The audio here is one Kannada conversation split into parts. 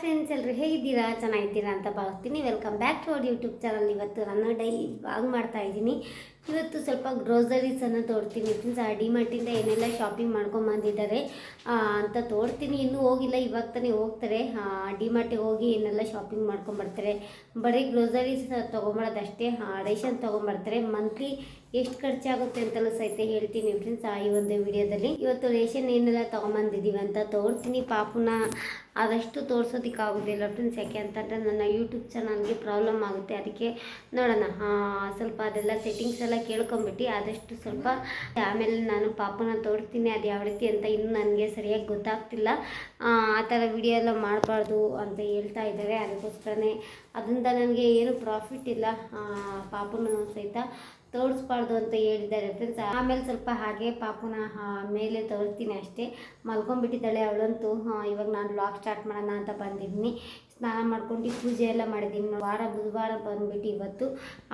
ಫ್ರೆಂಡ್ಸ್ ಎಲ್ಲರೂ ಹೇಗಿದ್ದೀರಾ? ಚೆನ್ನಾಗಿದ್ದೀರಾ ಅಂತ ಭಾವಿಸ್ತೀನಿ. Welcome back to our YouTube channel ಇವತ್ತು ನಾನು ಡೈಲಿ ವ್ಲಾಗ್ ಮಾಡ್ತಾ ಇದ್ದೀನಿ. ಇವತ್ತು ಸ್ವಲ್ಪ ಗ್ರೋಸರೀಸನ್ನು ತೋರ್ತೀನಿ ಫ್ರೆಂಡ್ಸ್ ಆ ಡಿಮಾರ್ಟಿಂದ ಏನೆಲ್ಲ ಶಾಪಿಂಗ್ ಮಾಡ್ಕೊಂಬಂದಿದ್ದಾರೆ ಆ, ಅಂತ ತೋರ್ತೀನಿ ಇನ್ನೂ ಹೋಗಿಲ್ಲ ಇವಾಗ ತಾನೇ ಹೋಗ್ತಾರೆ. ಡಿಮಾರ್ಟಿಗೆ ಹೋಗಿ ಏನೆಲ್ಲ ಶಾಪಿಂಗ್ ಮಾಡ್ಕೊಂಬರ್ತಾರೆ ಬರೀ ಗ್ರೋಸರೀಸ್ ತೊಗೊಂಬರೋದಷ್ಟೇ ರೇಷನ್ ತೊಗೊಂಬರ್ತಾರೆ. ಮಂತ್ಲಿ ಎಷ್ಟು ಖರ್ಚಾಗುತ್ತೆ ಅಂತಲೂ ಸಹಿತ ಹೇಳ್ತೀನಿ ಫ್ರೆಂಡ್ಸ್ ಈ ಒಂದು ವಿಡಿಯೋದಲ್ಲಿ ಇವತ್ತು ರೇಷನ್ ಏನೆಲ್ಲ ತೊಗೊಂಬಂದಿದ್ದೀವಿ ಅಂತ ತೋರಿಸ್ತೀನಿ ಪಾಪುನ ಆದಷ್ಟು ತೋರ್ಸೋದಕ್ಕಾಗೋದಿಲ್ಲ. ಫ್ರೆಂಡ್ಸ್ ಯಾಕೆ ಅಂತಂದರೆ ನನ್ನ ಯೂಟ್ಯೂಬ್ ಚಾನಲ್ಗೆ ಪ್ರಾಬ್ಲಮ್ ಆಗುತ್ತೆ. ಅದಕ್ಕೆ ನೋಡೋಣ. ಸ್ವಲ್ಪ ಅದೆಲ್ಲ ಸೆಟ್ಟಿಂಗ್ಸ್ ಎಲ್ಲ ಕೇಳ್ಕೊಂಬಿಟ್ಟು ಆದಷ್ಟು ಸ್ವಲ್ಪ ಆಮೇಲೆ ನಾನು ಪಾಪನ ತೋರಿಸ್ತೀನಿ. ಅದು ಯಾವ ರೀತಿ ಅಂತ ಇನ್ನೂ ನನಗೆ ಸರಿಯಾಗಿ ಗೊತ್ತಾಗ್ತಿಲ್ಲ. ಆ ಥರ ವಿಡಿಯೋ ಎಲ್ಲ ಮಾಡಬಾರ್ದು ಅಂತ ಹೇಳ್ತಾ ಇದ್ದಾರೆ. ಅದಕ್ಕೋಸ್ಕರನೇ ಅದರಿಂದ ನನಗೆ ಏನು ಪ್ರಾಫಿಟ್ ಇಲ್ಲ. ಪಾಪನು ಸಹಿತ. ತೋರಿಸ್ಬಾರ್ದು ಅಂತ ಹೇಳಿದ್ದಾರೆ ಫ್ರೆಂಡ್ಸ್ ಆಮೇಲೆ ಸ್ವಲ್ಪ ಹಾಗೆ ಪಾಪುನ ಮೇಲೆ ತೋರಿಸ್ತೀನಿ ಅಷ್ಟೇ. ಮಲ್ಕೊಂಡ್ಬಿಟ್ಟಿದ್ದಾಳೆ ಅವಳಂತೂ ಇವಾಗ ನಾನು ಲಾಗ್ ಸ್ಟಾರ್ಟ್ ಮಾಡೋಣ ಅಂತ ಬಂದಿದ್ದೀನಿ. ಸ್ನಾನ ಮಾಡ್ಕೊಂಡು ಪೂಜೆ ಎಲ್ಲ ಮಾಡಿದ್ದೀನಿ ವಾರ ಬುಧವಾರ ಬಂದ್ಬಿಟ್ಟು ಇವತ್ತು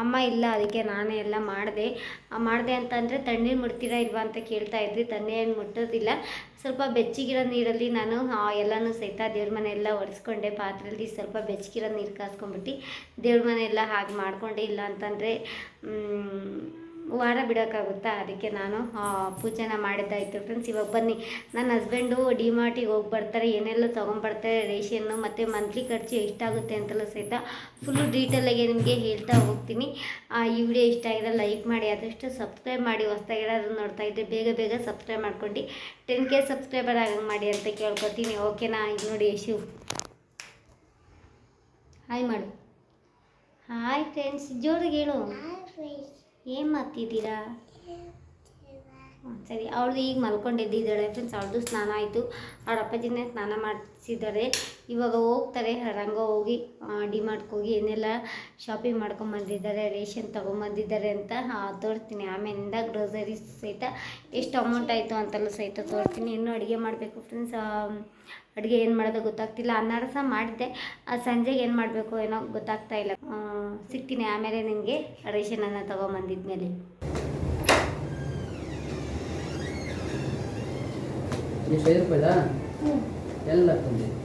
ಅಮ್ಮ ಇಲ್ಲ, ಅದಕ್ಕೆ ನಾನೇ ಎಲ್ಲ ಮಾಡಿದೆ. ಮಾಡಿದೆ ಅಂತಂದರೆ ತಣ್ಣೀರು ಮುಡ್ತೀರಾ ಇಲ್ವಾ ಅಂತ ಕೇಳ್ತಾ ಇದ್ರಿ ತಣ್ಣೀರು ಮುಟ್ಟೋದಿಲ್ಲ. ಸ್ವಲ್ಪ ಬೆಚ್ಚಗಿರೋ ನೀರಲ್ಲಿ ನಾನು ಎಲ್ಲನೂ ಸಹಿತ ದೇವ್ರ ಮನೆ ಎಲ್ಲ ಒರೆಸ್ಕೊಂಡೆ. ಪಾತ್ರೆಯಲ್ಲಿ ಸ್ವಲ್ಪ ಬೆಚ್ಚಗಿರೋ ನೀರು ಕಾಸ್ಕೊಂಡ್ಬಿಟ್ಟು ದೇವ್ರ ಮನೆ ಎಲ್ಲ ಹಾಗೆ ಮಾಡಿಕೊಂಡೆ. ಇಲ್ಲ ಅಂತಂದರೆ ವಾರ ಬಿಡೋಕ್ಕಾಗುತ್ತಾ? ಅದಕ್ಕೆ ನಾನು ಪೂಜೆನ ಮಾಡಿದ್ದಾಯಿತು ಫ್ರೆಂಡ್ಸ್ ಇವಾಗ ಬನ್ನಿ. ನನ್ನ ಹಸ್ಬೆಂಡು ಡಿಮಾರ್ಟಿಗೆ ಹೋಗಿ ಬರ್ತಾರೆ. ಏನೆಲ್ಲ ತೊಗೊಂಬರ್ತಾರೆ. ರೇಷನ್ನು ಮತ್ತು ಮಂತ್ಲಿ ಖರ್ಚು ಎಷ್ಟಾಗುತ್ತೆ ಅಂತಲೂ ಸಹಿತ ಫುಲ್ಲು ಡೀಟೇಲಾಗಿ ನಿಮಗೆ ಹೇಳ್ತಾ ಹೋಗ್ತೀನಿ. ಈ ವಿಡಿಯೋ ಇಷ್ಟ ಆಗಿದೆ ಲೈಕ್ ಮಾಡಿ, ಆದಷ್ಟು ಸಬ್ಸ್ಕ್ರೈಬ್ ಮಾಡಿ. ಹೊಸ್ದಾಗಿರೋದು ನೋಡ್ತಾ ಇದ್ದರೆ ಬೇಗ ಬೇಗ ಸಬ್ಸ್ಕ್ರೈಬ್ ಮಾಡ್ಕೊಂಡು ಟೆನ್ ಕೆ ಸಬ್ಸ್ಕ್ರೈಬರ್ ಆಗಂಗೆ ಮಾಡಿ ಅಂತ ಕೇಳ್ಕೊತೀನಿ. ಓಕೆನಾ ಈಗ ನೋಡಿ ಯಶು. ಹಾಯ್ ಮಾಡು. ಹಾಯ್ ಫ್ರೆಂಡ್ಸ್ ಜೋರಿಗೆ ಹೇಳು. ಏನು ಮಾಡ್ತಿದ್ದೀರಾ? ಸರಿ. ಅವಳು ಈಗ ಮಲ್ಕೊಂಡಿದ್ದಿದ್ದಾಳೆ ಫ್ರೆಂಡ್ಸ್ ಅವಳದು ಸ್ನಾನ ಆಯಿತು. ಅವ್ರ ಅಪ್ಪಾಜಿನೇ ಸ್ನಾನ ಮಾಡಿಸಿದ್ದಾರೆ. ಇವಾಗ ಹೋಗ್ತಾರೆ ರಂಗ ಹೋಗಿ ಡಿಮಾರ್ಟ್ಗೆ ಹೋಗಿ ಏನೆಲ್ಲ ಶಾಪಿಂಗ್ ಮಾಡ್ಕೊಂಬಂದಿದ್ದಾರೆ ರೇಷನ್ ತೊಗೊಂಬಂದಿದ್ದಾರೆ ಅಂತ ತೋರಿಸ್ತೀನಿ. ಆಮೇಲಿಂದ ಗ್ರೋಸರಿ ಸಹಿತ ಎಷ್ಟು ಅಮೌಂಟ್ ಆಯಿತು ಅಂತೆಲ್ಲ ಸಹಿತ ತೋರಿಸ್ತೀನಿ. ಇನ್ನೂ ಅಡುಗೆ ಮಾಡಬೇಕು ಫ್ರೆಂಡ್ಸ್ ಅಡುಗೆ ಏನು ಮಾಡೋದು ಗೊತ್ತಾಗ್ತಿಲ್ಲ. ಅನ್ನಾರ ಸಹ ಮಾಡಿದ್ದೆ. ಆ, ಸಂಜೆಗೆ ಏನು ಮಾಡಬೇಕು ಏನೋ ಗೊತ್ತಾಗ್ತಾ ಇಲ್ಲ. ಸಿಗ್ತೀನಿ. ಆಮೇಲೆ ನಿಮಗೆ ರೇಷನನ್ನು ತೊಗೊಂಬಂದಿದ್ಮೇಲೆ. ಎಷ್ಟು ಐದು ರೂಪಾಯಿದಾ? ಎಲ್ಲ ತಂದೆ.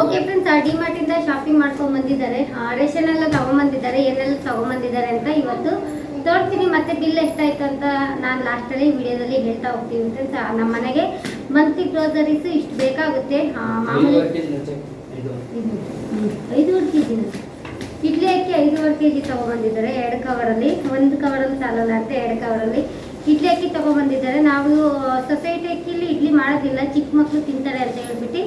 ಓಕೆ ಫ್ರೆಂಡ್ಸ್ ಅಡಿ ಶಾಪಿಂಗ್ ಮಾಡ್ಕೊಂಡ್ ಬಂದಿದ್ದಾರೆ. ರೇಷನ್ ಎಲ್ಲ ತಗೊಂಬಂದಿದ್ದಾರೆ. ಏನೆಲ್ಲ ತಗೊಂಬಂದಿದ್ದಾರೆ ಅಂತ ಇವತ್ತು ತೋರಿಸ್ತೀನಿ. ಮತ್ತೆ ಬಿಲ್ ಎಷ್ಟಾಯ್ತು ಅಂತ ನಾನು ಲಾಸ್ಟಲ್ಲಿ ವಿಡಿಯೋದಲ್ಲಿ ಹೇಳ್ತಾ ಹೋಗ್ತೀನಿ. ಫ್ರೆಂಡ್ಸ್ ನಮ್ಮ ಮನೆಗೆ ಮಂತ್ಲಿ ಗ್ರೋಸರೀಸ್ ಇಷ್ಟು ಬೇಕಾಗುತ್ತೆ. ಮಾಮೂಲಿ ಐದೂವರೆ ಕೆ ಇಡ್ಲಿ ಅಕ್ಕಿ ಐದೂವರೆ ಕೆ ಜಿ ತಗೊಬಂದಿದ್ದಾರೆ, ಎರಡು ಕವರಲ್ಲಿ, ಒಂದು ಕವರಲ್ಲಿ ಸಾಲಲ್ಲ ಅಂತ ಎರಡು ಕವರಲ್ಲಿ. ಇಡ್ಲಿ ಅಕ್ಕಿ ತಗೊಬಂದಿದ್ದಾರೆ, ನಾವು ಸೊಸೈಟಿ ಅಕ್ಕಿಲಿ ಇಡ್ಲಿ ಮಾಡೋದಿಲ್ಲ, ಚಿಕ್ಕ ಮಕ್ಕಳು ತಿಂತಾರೆ ಅಂತ ಹೇಳ್ಬಿಟ್ಟು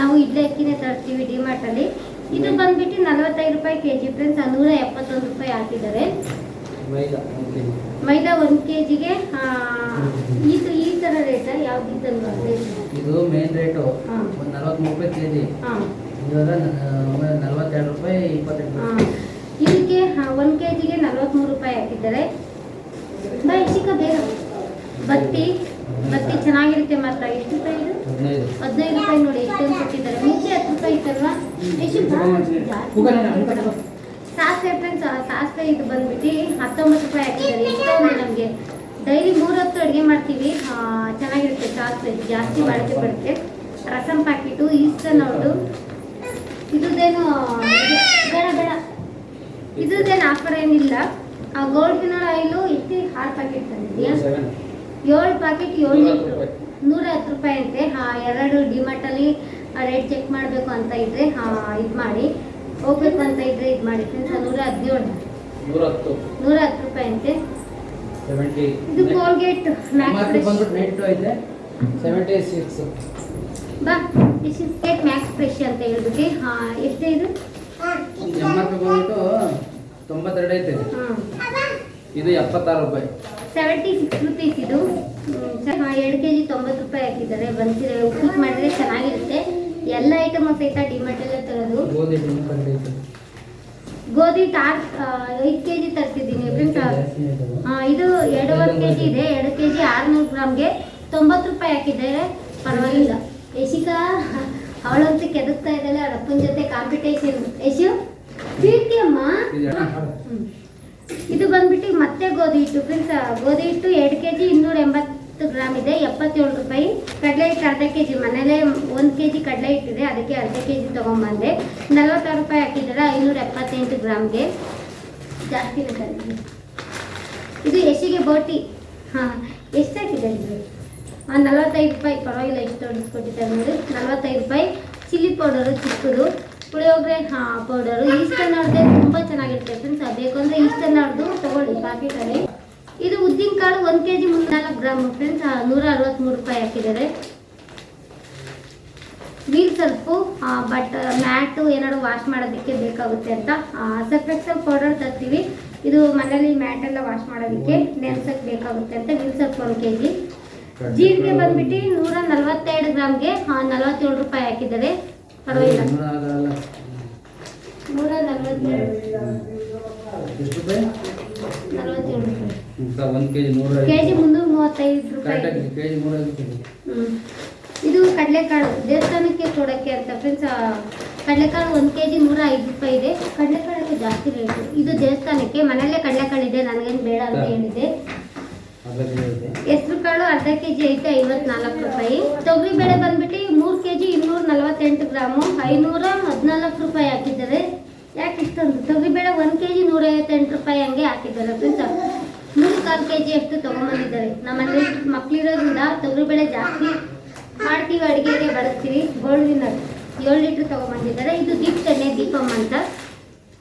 ನಾವು ಇಡ್ಲಿ ಅಕ್ಕಿನೇ ತರ್ತೀವಿ ಡಿಮಾರ್ಟಲ್ಲಿ ಇದು ಬಂದ್ಬಿಟ್ಟು ನಲವತ್ತೈದು ರೂಪಾಯಿ ಕೆ ಜಿ ಫ್ರೆಂಡ್ಸ್ ನೂರ ಎಪ್ಪತ್ತೊಂದು ರೂಪಾಯಿ ಹಾಕಿದ್ದಾರೆ. ಮೈದಾ ಒಂದು ಕೆ ಜಿಗೆ ಇದು ಈ ಥರ ರೇಟ ಯಾವ್ದು ಇದಲ್ವಾ ಇದು ಮೇನ್ ರೇಟು. ಒಂದು ನಲ್ವತ್ಮೂರು ರೂಪಾಯಿ ಕೆ ಜಿ ಹಾಂ ಇವಾಗ ನಲ್ವತ್ತೆರಡು ರೂಪಾಯಿ ಇಪ್ಪತ್ತೆಂಟು ಇದಕ್ಕೆ ಒಂದು ಕೆ ಜಿಗೆ ನಲ್ವತ್ಮೂರು ರೂಪಾಯಿ ಹಾಕಿದ್ದಾರೆ. ಬಾಯ್ ಚಿಕ್ಕ ಬೇಗ ಬತ್ತಿ ಬತ್ತಿ ಚೆನ್ನಾಗಿರುತ್ತೆ ಮಾತ್ರ. ಎಷ್ಟು ರೂಪಾಯಿ ಇದು? ಹದಿನೈದು. ಹದಿನೈದು ರೂಪಾಯಿ ನೋಡಿ ಎಷ್ಟೊಂದು ಕೊಟ್ಟಿದ್ದಾರೆ. ಮುಂಚೆ ಹತ್ತು ರೂಪಾಯಿ ಇತ್ತಲ್ವಾ? ಎಷ್ಟು ಸಾಸಿವೆ ಫ್ರೆಂಡ್ಸ್ ಸಾಸಿವೆ ಇದು ಬಂದ್ಬಿಟ್ಟು ಹತ್ತೊಂಬತ್ತು ರೂಪಾಯಿ ಹಾಕಿದ್ದಾರೆ. ನಮಗೆ ಡೈಲಿ ಮೂರು ಹೊತ್ತು ಅಡುಗೆ ಮಾಡ್ತೀವಿ. ಚೆನ್ನಾಗಿರುತ್ತೆ ಸಾಸ್ ಜಾಸ್ತಿ ಬಾಳಿಕೆ ಬರುತ್ತೆ. ರಸಂ ಪ್ಯಾಕೆಟು ಈಸ್ಟರ್ನ್ ಔಟು ಇದೇನು ಬೇಡ ಬೇಡ. ಇದೇನು ಆಫರ್ ಏನಿಲ್ಲ. ಆ ಗೋಲ್ಡ್ ವಿನರ್ ಆಯಿಲು ಎಷ್ಟು ಆರು ಪ್ಯಾಕೆಟ್ ತಂದಿದ್ಯಾ ಏಳು ಪ್ಯಾಕೆಟ್ ಏಳು ನೂರ ಹತ್ತು ಲೀಟ್ರು. ರೂಪಾಯಿ. ನೂರ ಹತ್ತು ರೂಪಾಯಿ ಅಂತೆ. ಹಾ ಎರಡು ಡಿಮಾರ್ಟಲ್ಲಿ ರೇಟ್ ಚೆಕ್ ಮಾಡಬೇಕು ಅಂತ ಇದ್ರೆ ಹಾ ಇದು ಮಾಡಿ. ಹೋಗ್ಬೇಕು ಅಂತ ಇದ್ದರೆ ಇದು ಮಾಡಿ. ಫ್ರೆಂಡ್ಸ್ ನೂರ ಹದಿನೇಳು ನೂರ ಹತ್ತು ನೂರ ಹತ್ತು ರೂಪಾಯಿ ಅಂತೆ ಸೆವೆಂಟಿ ಇದು ಕೋಲ್ಗೇಟ್ ಮ್ಯಾಕ್ಸ್ ಫ್ರೆಶ್ ಬಂದ್ಬಿಟ್ಟು ನೈಟ್ ಐತೆ. ಸೆವೆಂಟಿ ಸಿಕ್ಸ್ ಬಾ ಬಿಸ್ಕೆಟ್ ಮ್ಯಾಕ್ಸ್ ಫ್ರೆಶ್ ಅಂತ ಹೇಳ್ಬಿಟ್ಟು. ಹಾಂ ಎಷ್ಟೇ ಇದು? ಎಂಬತ್ತು ಬಂದ್ಬಿಟ್ಟು ತೊಂಬತ್ತೆರಡು ಐತೆ. ಹಾಂ. ಇದು ಎಪ್ಪತ್ತಾರು ರೂಪಾಯಿ. ಸೆವೆಂಟಿ ಸಿಕ್ಸ್ ರುಪೀಸ್ ಇದು. ಎರಡು ಕೆ ಜಿ ತೊಂಬತ್ತು ರೂಪಾಯಿ ಹಾಕಿದ್ದಾರೆ. ಬಂದಿದೆ ಉಪ್ಪಿಟ್ಟು ಮಾಡಿದ್ರೆ ಚೆನ್ನಾಗಿರುತ್ತೆ. ಎಲ್ಲ ಐಟಮ್ ಸಹಿತ ಡಿಮಾರ್ಟಲ್ಲೇ ತರೋದು. ಗೋಧಿ ತಾರ್ ಐದು ಕೆ ಜಿ ಆಯ್ತಲ್ಲ? ಹಾಂ ಇದು ಎರಡೂವರೆ ಕೆ ಜಿ ಇದೆ ಎರಡು ಕೆ ಜಿ ಆರುನೂರು ಗ್ರಾಮ್ಗೆ ತೊಂಬತ್ತು ರೂಪಾಯಿ ಹಾಕಿದ್ದಾರೆ. ಪರವಾಗಿಲ್ಲ. ಯಶಿಕಾ ಅವಳಂತೂ ಕೆದಕ್ತಾ ಇದ್ದಾಳೆ ಅವ್ರ ಅಪ್ಪನ ಜೊತೆ ಕಾಂಪಿಟೇಷನ್ ಯಶು ಪ್ರೀತಿ ಅಮ್ಮ. ಇದು ಬಂದ್ಬಿಟ್ಟು ಮತ್ತೆ ಗೋಧಿ ಹಿಟ್ಟು. ಫ್ರೆಂಡ್ಸ್ ಗೋಧಿ ಹಿಟ್ಟು ಎರಡು ಕೆ ಜಿ ಇನ್ನೂರ ಎಂಬತ್ತು ಗ್ರಾಮ್ ಇದೆ, ಎಪ್ಪತ್ತೇಳು ರೂಪಾಯಿ. ಕಡಲೆ ಹಿಟ್ಟು ಅರ್ಧ ಕೆ ಜಿ ಮನೇಲೇ ಒಂದು ಕೆ ಜಿ ಕಡಲೆ ಹಿಟ್ಟಿದೆ, ಅದಕ್ಕೆ ಅರ್ಧ ಕೆ ಜಿ ತೊಗೊಂಬಂದೆ. ನಲ್ವತ್ತಾರು ರೂಪಾಯಿ ಹಾಕಿದ್ದಾರೆ, ಐನೂರ ಎಪ್ಪತ್ತೆಂಟು ಗ್ರಾಮ್ಗೆ. ಜಾಸ್ತಿ ತಂದಿದೆ ಇದು ಎಷ್ಟಿಗೆ ಬೋಟಿ. ಹಾಂ, ಎಷ್ಟು ಹಾಕಿದೆ ಇದು? ಹಾಂ ನಲ್ವತ್ತೈದು ರೂಪಾಯಿ, ಪರವಾಗಿಲ್ಲ ಎಷ್ಟು ತೋರಿಸ್ಕೊಟ್ಟಿದ್ದಾರೆ ನೋಡಿ. ನಲ್ವತ್ತೈದು ರೂಪಾಯಿ. ಚಿಲ್ಲಿ ಪೌಡರು, ಚಿಕ್ಕದು. ಪುಳಿಯೋಗರೆ, ಹಾಂ, ಪೌಡರು. ಈಸ್ಟರ್ನ್ ಅವ್ರದ್ದೇ ತುಂಬ ಚೆನ್ನಾಗಿರುತ್ತೆ ಫ್ರೆಂಡ್ಸ್ ಬೇಕು ಅಂದರೆ ಈಸ್ಟರ್ನ್ ಅವ್ರದ್ದು ತೊಗೊಳ್ಳಿ ಪ್ಯಾಕೆಟಲ್ಲಿ ಇದು ಉದ್ದಿನ ಕಾಳು ಒಂದು ಕೆ ಜಿ ನಾಲ್ಕು ಗ್ರಾಮ್ ಫ್ರೆಂಡ್ಸ್ ನೂರ ಅರವತ್ತ್ಮೂರು ರೂಪಾಯಿ ಹಾಕಿದ್ದಾರೆ. ವೀಲ್ ಸ್ವಲ್ಪ ಬಟ್ ಮ್ಯಾಟು ಏನಾದ್ರು ವಾಶ್ ಮಾಡೋದಕ್ಕೆ ಬೇಕಾಗುತ್ತೆ ಅಂತ ಸರ್ಫ್ ಎಕ್ಸಲ್ ಪೌಡರ್ ತರ್ತೀವಿ. ಇದು ಮನೇಲಿ ಮ್ಯಾಟ್ ಎಲ್ಲ ವಾಶ್ ಮಾಡೋದಕ್ಕೆ ನೆನ್ಸಕ್ಕೆ ಬೇಕಾಗುತ್ತೆ ಅಂತ ವೀಲ್ ಸ್ವಲ್ಪ ಒಂದು ಕೆ ಜಿ ಜೀರಿಗೆ ಬಂದ್ಬಿಟ್ಟು ನೂರ ನಲವತ್ತೆರಡು ಗ್ರಾಮ್ಗೆ ನಲವತ್ತೇಳು ರೂಪಾಯಿ ಹಾಕಿದ್ದಾರೆ. ಪರವಾಗಿಲ್ಲ. ನೂರ ನಲವತ್ತೆರಡು. ನಲವತ್ತೇಳು. ರೂಪಾಯಿ ಮುಕ್ಕ ಒಂದು ಕೆ ಜಿ ನೂರ ಕೆ ಮುನ್ನೂರ ಮೂವತ್ತೈದು ರೂಪಾಯಿ. ಕರೆಕ್ಟಾಗಿ ಕೆ ಜಿ ನೂರ ಐವತ್ತು ಹ್ಮ್. ಇದು ಕಡಲೆಕಾಳು. ದೇವಸ್ಥಾನಕ್ಕೆ ಕೊಡೋಕ್ಕೆ ಅಂತ ಫ್ರೆಂಡ್ಸ್ ಕಡಲೆಕಾಳು ಒಂದು ಕೆ ಜಿ ನೂರ ಐದು ರೂಪಾಯಿ ಇದೆ. ಕಡಲೆಕಾಳಕ್ಕೆ ಜಾಸ್ತಿ ರೇಟು ಇದು ದೇವಸ್ಥಾನಕ್ಕೆ ಮನೆಯಲ್ಲೇ ಕಡಲೆಕಾಳು ಇದೆ ನನಗೇನು ಬೇಡ ಅಂತ ಹೇಳಿದೆ ಅರ್ಧ ಕೆ ಜಿ ಐತೆ. ಹೆಸರು ಕಾಳು ಅರ್ಧ ಕೆ ಜಿ ಐತೆ ಐವತ್ನಾಲ್ಕು ರೂಪಾಯಿ. ತೊಗರಿ ಬೇಳೆ ಬಂದ್ಬಿಟ್ಟು ಮೂರು ಕೆ ಜಿ ಇನ್ನೂರ ನಲವತ್ತೆಂಟು ಗ್ರಾಮು. ಐನೂರ ಹದಿನಾಲ್ಕು ರೂಪಾಯಿ ಹಾಕಿದ್ದಾರೆ. ಯಾಕೆ ಇಷ್ಟೊಂದು ತೊಗರಿ ಬೇಳೆ ಒಂದು ಕೆ ಜಿ ನೂರೈವತ್ತೆಂಟು ರೂಪಾಯಿ ಹಂಗೆ ಹಾಕಿದ್ದಾರೆ ಫ್ರೆಂಡ್ಸ್ ಮೂರು ಕಾಲು ಕೆ ಜಿ ಅಷ್ಟು ತೊಗೊಂಬಂದಿದ್ದಾರೆ. ನಮ್ಮಲ್ಲಿ ಮಕ್ಕಳಿರೋದ್ರಿಂದ ತೊಗರಿ ಬೆಳೆ ಜಾಸ್ತಿ. ಮಾಡ್ತೀವಿ ಅಡುಗೆಗೆ ಬಳಸ್ತೀವಿ ಗೋಲ್ಡ್ ವಿನ್ನರ್ ಏಳು ಲೀಟ್ರ್ ತೊಗೊಂಬಂದಿದ್ದಾರೆ. ಇದು ದೀಪ್ ಎಣ್ಣೆ ದೀಪಮ್ಮ ಅಂತ.